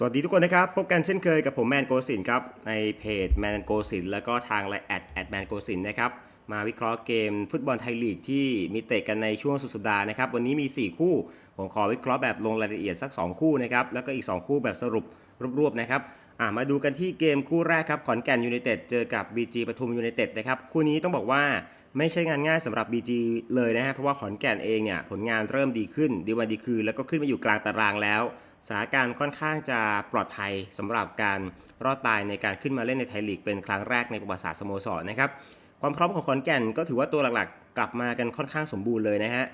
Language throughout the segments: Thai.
สวัสดีทุกคนนะครับ พบกันเช่นเคยกับผมแมนโกสินครับ ในเพจแมนโกสินแล้วก็ทางไลน์แอดแอดแมนโกสินนะครับ มาวิเคราะห์เกมฟุตบอลไทยลีกที่มีเตะกันในช่วงสุดสัปดาห์นะครับ วันนี้มี 4 คู่ ผมขอวิเคราะห์แบบลงรายละเอียดสัก 2 คู่นะครับ แล้วก็อีก 2 คู่แบบสรุปรวบๆนะครับมาดูกันที่เกมคู่แรกครับขอนแก่นยูไนเต็ดเจอกับ BG ปทุมยูไนเต็ดนะครับคู่นี้ต้องบอกว่าไม่ใช่งานง่ายสำหรับ BG เลยนะฮะเพราะว่าขอนแก่นเองเนี่ยผลงานเริ่มดีขึ้นดีวันดีคืนแล้วก็ขึ้นมาอยู่กลางตารางแล้ว สถานการณ์ค่อนข้างจะปลอดภัยสำหรับการรอดตายในการขึ้นมาเล่นในไทยลีกเป็นครั้งแรกในประวัติศาสตร์สโมสรนะครับความพร้อมของขอนแก่นก็ถือว่าตัวหลักๆ กลับมากันค่อนข้างสมบูรณ์เลยนะฮะ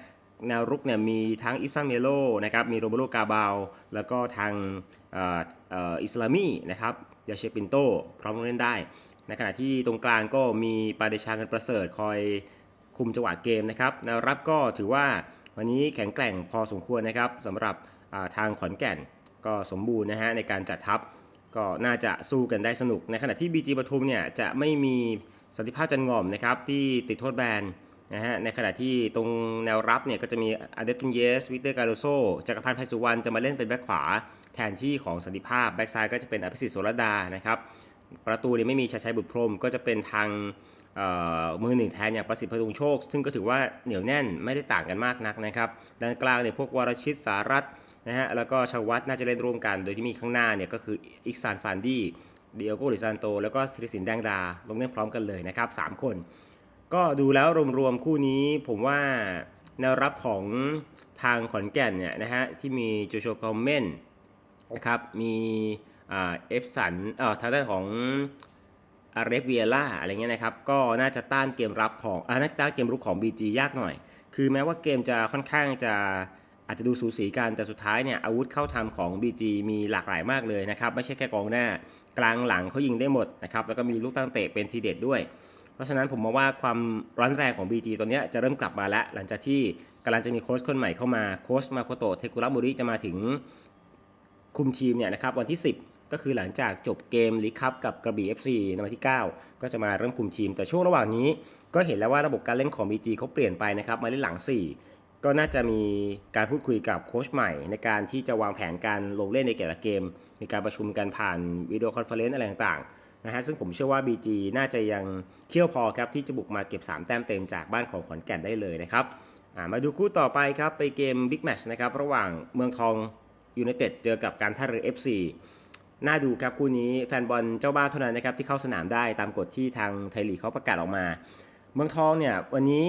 แนวรุกเนี่ยมีทั้งอิฟซันเมโลนะครับมีโรเบโรกาบาลแล้วก็ทางอิสลามีนะครับยาเชปินโตพร้อมลงเล่นได้ ในขณะที่ตรงกลางก็มีปาเดชากันประเสริฐคอยคุมจังหวะเกมนะครับแนวรับก็ถือว่าวันนี้แข็งแกร่งพอสมควรนะครับสำหรับ ทางขอนแก่นก็สมบูรณ์นะฮะในการจัดทัพก็น่าจะสู้กันได้สนุก ในขณะที่ BG ปทุมเนี่ยจะไม่มีสันติภาพจันงอมนะครับที่ติดโทษแบนนะฮะในขณะที่ตรงแนวรับเนี่ยก็จะมีอเดตุนเยสวิเตอร์การโดโซจักรพันธ์ไพสุวรรณจะมาเล่นเป็นแบ็คขวา แทนที่ของสันติภาพแบ็คซ้ายก็จะเป็นอภิสิทธิ์โสรดานะครับประตูเนี่ยไม่มีชัยชัยบุตรพรมก็จะเป็นทางมือหนึ่งแทนอย่างประสิทธิ์พดุงโชค ซึ่งก็ถือว่าเหนียวแน่นไม่ได้ต่างกันมากนักนะครับด้านกลางเนี่ยพวกวรชิตสารัตน์ นะฮะแล้วก็ชาววัดน่าจะเล่นร่วมกัน โดยที่มีข้างหน้าเนี่ยก็คืออิกซานฟานดี้เดียโกลิซานโต แล้วก็สตริสินแดงดา ลงเล่นพร้อมกันเลยนะครับ3คน ก็ดูแล้วรวมๆคู่นี้ผมว่าแนวรับของทางขอนแก่นเนี่ยนะฮะที่มีโจโชคอมเมนนะครับมีเอฟสันเอ่อทางด้านของอาร์เรฟเวียล่าอะไรเงี้ยนะครับก็น่าจะต้านเกมรับของอ่าน่าจะต้านเกมรุกของ BG ยากหน่อย คือแม้ว่าเกมจะค่อนข้างจะ อาจจะดูสูสีกันแต่สุดท้ายเนี่ยอาวุธเข้าทำของ BG มีหลากหลายมากเลยนะครับ ไม่ใช่แค่กองหน้ากลางหลังเขายิงได้หมดนะครับแล้วก็มีลูกตั้งเตะเป็นทีเด็ดด้วย เพราะฉะนั้นผมมองว่าความร้อนแรงของ BG ตัวนี้จะเริ่มกลับมาแล้ว หลังจากที่กำลังจะมีโค้ชคนใหม่เข้ามาโค้ชมาโคโตะเทคุระมุริจะมาถึงคุมทีมเนี่ยนะครับวันที่ 10 ก็คือหลังจากจบเกมลีคัพกับกระบี่ FC ในวันที่ 9 ก็จะมาเริ่มคุมทีม แต่ช่วงระหว่างนี้ ก็เห็นแล้วว่าระบบการเล่นของ BG เขาเปลี่ยนไปนะครับมาเล่นหลัง 4 ก็น่าจะมีการพูดคุยกับโค้ชใหม่ ในการที่จะวางแผนการลงเล่นในแต่ละเกม มีการประชุมกันผ่านวิดีโอคอนเฟอเรนซ์อะไรต่างๆนะฮะซึ่งผมเชื่อว่า BG น่าจะยังเคี่ยวพอครับที่จะบุกมาเก็บ 3 แต้มเต็มจากบ้านของขอนแก่นได้เลยนะครับมาดูคู่ต่อไปครับไปเกมบิ๊กแมชนะครับระหว่างเมืองทองยูไนเต็ดเจอกับการท่าเรือ FC น่าดูครับคู่นี้แฟนบอลเจ้าบ้านเท่านั้นนะครับที่เข้าสนามได้ตามกฎที่ทางไทยลีกเขาประกาศออกมา เมืองทองเนี่ยวันนี้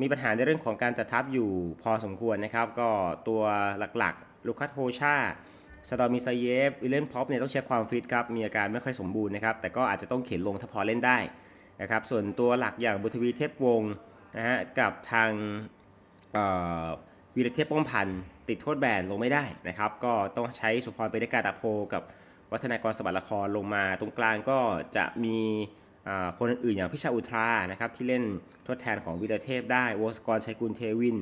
มีปัญหาในเรื่องของการจัดทัพอยู่พอสมควรนะครับ ก็ตัวหลักๆ ลูคัสโฮชาสตอมิซาเยฟวิลเลนพ็อปเนี่ยต้องเช็คความฟิตครับ มีอาการไม่ค่อยสมบูรณ์นะครับ แต่ก็อาจจะต้องเข็นลงถ้าพอเล่นได้นะครับ ส่วนตัวหลักอย่างบุตวีเทพวงศ์นะฮะกับทางวีรเทพป้อมพันธ์ติดโทษแบนลงไม่ได้นะครับ ก็ต้องใช้สุพรไปได้การตาโพกับวัฒนากรสบัดละครลงมาตรงกลางก็จะมี คนอื่นๆอย่างพิชาอุทรานะครับที่เล่นทดแทนของวีรเทพได้วอสกรชัยกุลเทวิน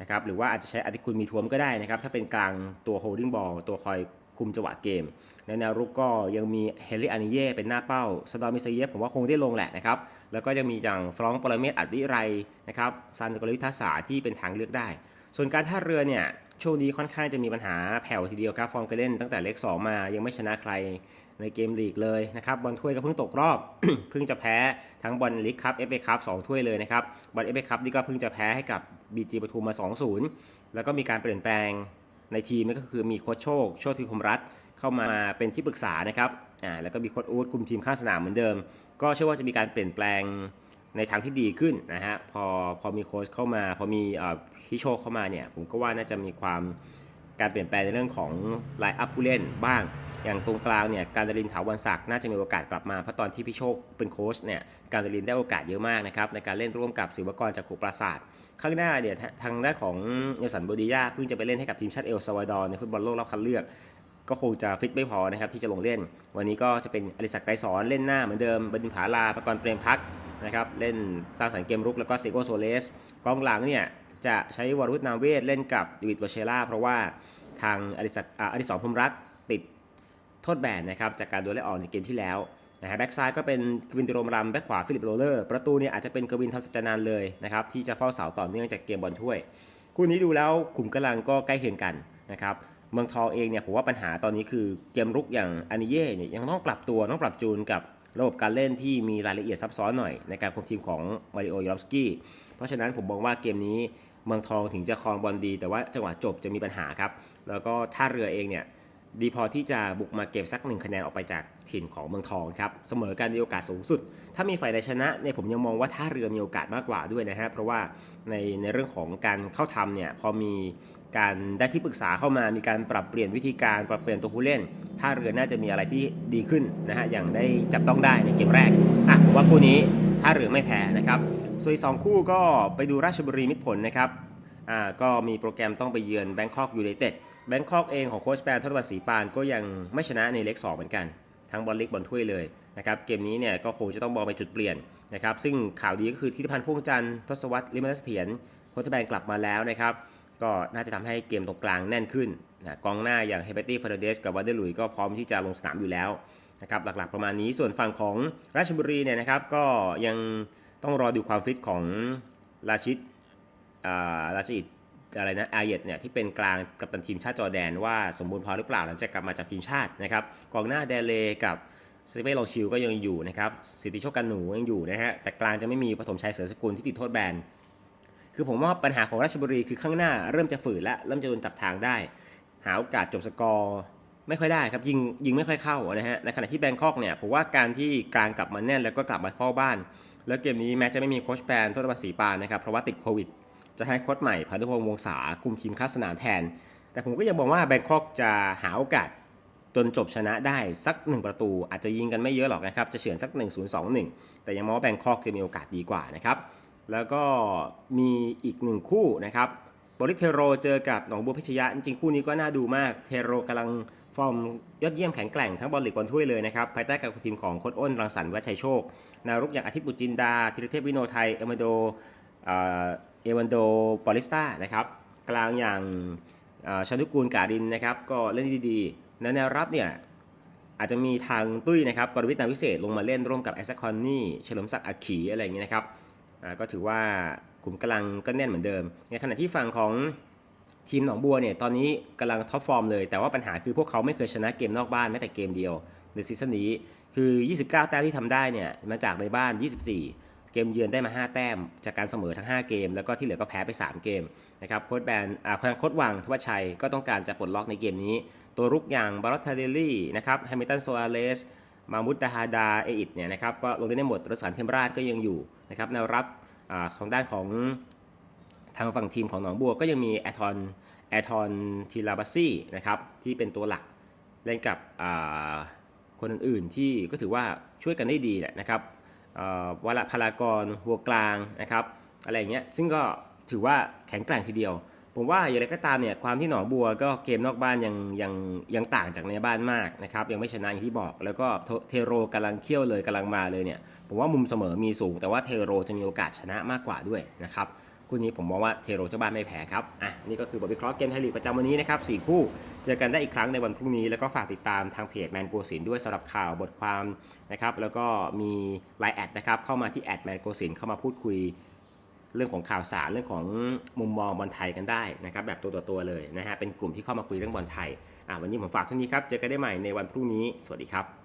นะครับหรือว่าอาจจะใช้อธิคุณมีทวมก็ได้นะครับ ถ้าเป็นกลางตัวโฮลดิ้งบอลตัวคอยคุมจังหวะเกม ในแนวรุกก็ยังมีเฮนรี่อานิเย่เป็นหน้าเป้าสดอมิซเยฟผมว่าคงได้ลงแหละนะครับ แล้วก็ยังมีอย่างฟรองก์ปรเมศอัดวิไรนะครับซันกรวิทัสสาที่เป็นทางเลือกได้ ส่วนการท่าเรือเนี่ยช่วงนี้ค่อนข้างจะมีปัญหาแผ่วทีเดียวครับฟอร์มการเล่นตั้งแต่เลข2มายังไม่ชนะใคร ในเกมลีกเลยนะครับบอลถ้วยก็เพิ่งตกรอบ เพิ่งจะแพ้ทั้งบอลลีกคัพเอฟเอคัพสองถ้วยเลยนะครับบอลเอฟเอคัพนี่ก็เพิ่งจะแพ้ให้กับบีจีปทุมมา 2-0 แล้วก็มีการเปลี่ยนแปลงในทีมนั่ก็คือมีโค้ชโชค โชติพรมรัตเข้ามาเป็นที่ปรึกษานะครับอ่าแล้วก็มีโค้ชอู๊ดคุมทีมข้างสนามเหมือนเดิม ก็เชื่อว่าจะมีการเปลี่ยนแปลงในทางที่ดีขึ้นนะฮะพอพอมีโค้ชเข้ามา พอมีอ่พี่โชคเข้ามาเนี่ยผมก็ว่าน่าจะมีความการเปลี่ยนแปลงในเรื่องของไลน์อัพผู้เล่นบ้าง อย่างตรงกลางเนี่ยการดรินถาวรศักดิ์น่าจะมีโอกาสกลับมาเพราะตอนที่พี่โชคเป็นโค้ชเนี่ยการดรินได้โอกาสเยอะมากนะครับในการเล่นร่วมกับศิวกรจากขุปราศาสตร์ข้างหน้าเนี่ยทางด้านของเนลสันโบดิยาเพิ่งจะไปเล่นให้กับทีมชาติเอลซาวาดอร์ในฟุตบอลโลกรอบคัดเลือก ก็คงจะฟิตไม่พอนะครับที่จะลงเล่น วันนี้ก็จะเป็นอริศักดิ์ไกรสอนเล่นหน้าเหมือนเดิมบดินผาลาประกรณ์เปรมพักนะครับเล่นสร้างสรรค์เกมรุกแล้วก็เซโกโซเลสกองหลังเนี่ยจะใช้วรวุฒินาเวศเล่นกับดิวิดโรเชล่าเพราะว่าทางอดิศักดิ์อ่าอดิศรพรมรัตน์ โทษแบนนะครับจากการโดนไล่ออกในเกมที่แล้วนะฮะแบ็กซ้ายก็เป็นกวินติโรมรัมแบ็กขวาฟิลิปโรเลอร์ประตูเนี่ยอาจจะเป็นกวินทำสัจจานานเลยนะครับที่จะเฝ้าเสาต่อเนื่องจากเกมบอลถ้วย คู่นี้ดูแล้วขุมกำลังก็ใกล้เคียงกันนะครับเมืองทองเองเนี่ยผมว่าปัญหาตอนนี้คือเกมรุกอย่างอานิเย่เนี่ยยังต้องปรับตัวต้องปรับจูนกับระบบการเล่นที่มีรายละเอียดซับซ้อนหน่อยในการคุมทีมของมาริโอยูรอฟสกี้เพราะฉะนั้นผมมองว่าเกมนี้เมืองทองถึงจะครองบอลดี แต่ว่าจังหวะจบจะมีปัญหาครับแล้วก็ท่าเรือเองเนี่ย ดีพอที่จะบุกมาเก็บสักหนึ่งคะแนนออกไปจากถิ่นของเมืองทองครับเสมอกันมีโอกาสสูงสุด ถ้ามีฝ่ายใดชนะเนี่ยผมยังมองว่าท่าเรือมีโอกาสมากกว่าด้วยนะฮะเพราะว่าในในเรื่องของการเข้าทำเนี่ยพอมีการได้ที่ปรึกษาเข้ามามีการปรับเปลี่ยนวิธีการปรับเปลี่ยนตัวผู้เล่นท่าเรือน่าจะมีอะไรที่ดีขึ้นนะฮะอย่างได้จับต้องได้ในเกมแรกอะผมว่าคู่นี้ท่าเรือไม่แพ้นะครับส่วนอีกสองคู่ก็ไปดูราชบุรีมิตรผลนะครับอ่าก็มีโปรแกรมต้องไปเยือนแบงคอกยูไนเต็ด แบงคอกเองของโค้ชแปนทศวรรษศรีปานก็ยังไม่ชนะในเล็ก2เหมือนกัน ทั้งบอลเล็กบอลถ้วยเลยนะครับเกมนี้เนี่ยก็คงจะต้องมองไปจุดเปลี่ยนนะครับซึ่งข่าวดีก็คือทิติพันธ์พ่วงจันทร์ทศวรรษลิมนัสเถียรโค้ชแปนกลับมาแล้วนะครับก็น่าจะทำให้เกมตรงกลางแน่นขึ้นนะกองหน้าอย่างเฮเบตี้ฟาร์เดสกับวันเดอร์ลุยก็พร้อมที่จะลงสนามอยู่แล้วนะครับหลักๆประมาณนี้ส่วนฝั่งของราชบุรีเนี่ยนะครับก็ยังต้องรอดูความฟิตของราชิดราชิต อะไรนะอาเยตเนี่ยที่เป็นกลางกับตันทีมชาติจอแดนว่าสมบูรณ์พอหรือเปล่าหลังจากกลับมาจากทีมชาตินะครับกองหน้าเดเลกับสเปลองชิลก็ยังอยู่นะครับสิทธิโชคกันหนูยังอยู่นะฮะแต่กลางจะไม่มีปฐมชัยเสือสกุลที่ติดโทษแบนคือผมว่าปัญหาของราชบุรีคือข้างหน้าเริ่มจะฝืนและเริ่มจะโดนจับทางได้ หาโอกาสจบสกอร์ไม่ค่อยได้ครับยิงยิงไม่ค่อยเข้านะฮะในขณะที่แบงคอกเนี่ยผมว่าการที่กลางกลับมาแน่นแล้วก็กลับมาเฝ้าบ้าน แล้วเกมนี้แม้จะไม่มีโค้ชแปนโทษบัตสีปานนะครับเพราะว่าติดโควิด จะให้โค้ชใหม่พานุพงษ์วงศาคุมทีมข้าสนามแทน แต่ผมก็ยังมองว่าแบงคอกจะหาโอกาสจนจบชนะได้สัก 1 ประตู อาจจะยิงกันไม่เยอะหรอกนะครับ จะเฉือนสัก 1 0 2 1 แต่ยังมองว่าแบงคอกจะมีโอกาสดีกว่านะครับ แล้วก็มีอีกหนึ่งคู่นะครับบริเทโรเจอกับหนองบัวพิชยะ จริงๆคู่นี้ก็น่าดูมากเทโรกำลังฟอร์มยอดเยี่ยมแข็งแกร่งทั้งบอลลีกบอลถ้วยเลยนะครับ ภายใต้การคุมทีมของโค้ชอ้นรังสรรค์วัชชัยโชค นารุกอย่างอาทิตย์บุตรจินดาธีรเทพวิโนไทย เอเมโด เอวันโดปอลิสตานะครับกลางอย่างชานุกูลกาดินนะครับก็เล่นดีๆในแนวรับเนี่ยอาจจะมีทางตุ้ยนะครับกรวิทย์นาวิเศษลงมาเล่นร่วมกับแอสคอนนี่เฉลิมศักดิ์อักขีอะไรอย่างเงี้นะครับก็ถือว่าขุมกำลังก็แน่นเหมือนเดิม ในขณะที่ฝั่งของทีมหนองบัวเนี่ยตอนนี้กำลังท็อปฟอร์มเลย แต่ว่าปัญหาคือพวกเขาไม่เคยชนะเกมนอกบ้านแม้แต่เกมเดียวในซีซั่นนี้คือ 29 แต้มที่ทำได้เนี่ยมาจากในบ้าน 24 เกมเยือนได้มา 5 แต้ม จากการเสมอทั้ง 5 เกม แล้วก็ที่เหลือก็แพ้ไป 3 เกมนะครับโค้ชแบนอ่าโค้ชวังทวัชชัยก็ต้องการจะปลดล็อกในเกมนี้ ตัวรุกอย่างบารอตทเดลี่นะครับแฮมิลตันโซอาเลสมามุตตาฮาดาเออิดเนี่ยนะครับก็ลงได้หมดรสันเทมราชก็ยังอยู่นะครับแนวรับอาของด้านของทางฝั่งทีมของหนองบัวก็ยังมีแอทอนแอทอนทีลาบัสซี่นะครับที่เป็นตัวหลักเล่นกับอ่าคนอื่นๆที่ก็ถือว่าช่วยกันได้ดีแหละนะครับ วลพลากรหัวกลางนะครับอะไรอย่างเงี้ยซึ่งก็ถือว่าแข็งแกร่งทีเดียว ผมว่าอย่างไรก็ตามเนี่ยความที่หนองบัวก็เกมนอกบ้านยังยังยังต่างจากในบ้านมากนะครับยังไม่ชนะอย่างที่บอก แล้วก็เทโรกำลังเที่ยวเลยกำลังมาเลยเนี่ยผมว่ามุมเสมอมีสูง แต่ว่าเทโรจะมีโอกาสชนะมากกว่าด้วยนะครับ คู่นี้ผมมองว่าเทโรเจ้าบ้านไม่แพ้ครับ อะนี่ก็คือบทวิเคราะห์เกมไทยลีกประจำวันนี้นะครับสี่คู่ เจอกันได้อีกครั้งในวันพรุ่งนี้ แล้วก็ฝากติดตามทางเพจแมนโกสินด้วยสำหรับข่าวบทความนะครับ แล้วก็มีไลน์แอดนะครับ เข้ามาที่แอดแมนโกสินเข้ามาพูดคุยเรื่องของข่าวสารเรื่องของมุมมองบอลไทยกันได้นะครับแบบตัวต่อตัวเลยนะฮะเป็นกลุ่มที่เข้ามาคุยเรื่องบอลไทยอะวันนี้ผมฝากเท่านี้ครับเจอกันได้ใหม่ในวันพรุ่งนี้สวัสดีครับ